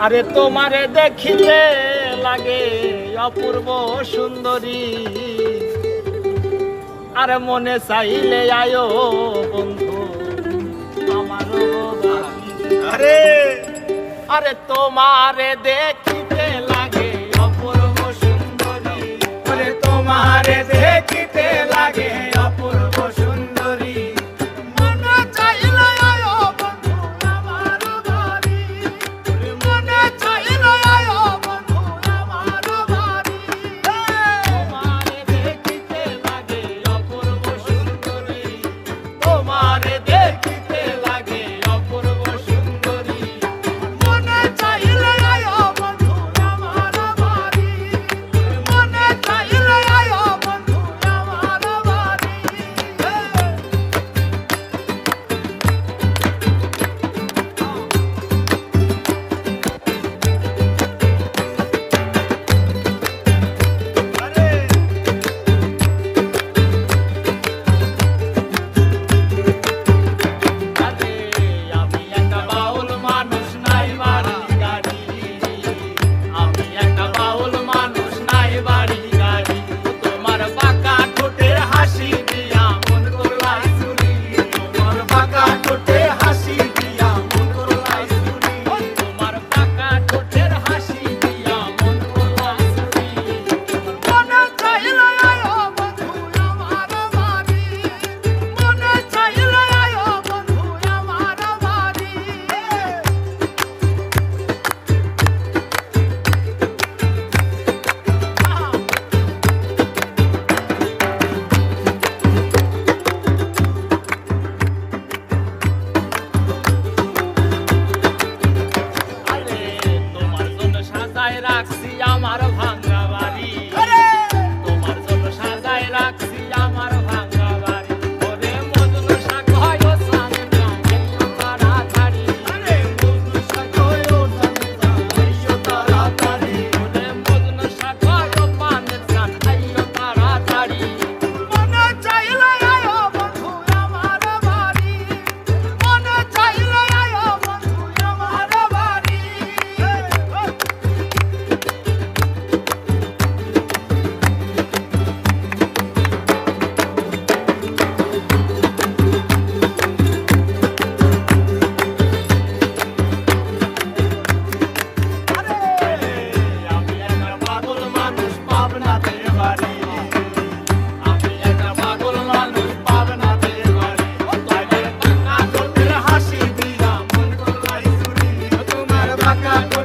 আরে তোমারে দেখিতে লাগে অপূর্ব সুন্দরী। আরে মনে চাইলে আয়ো বন্ধু আমার আরে! আরে তোমারে দেখিতে that I vaca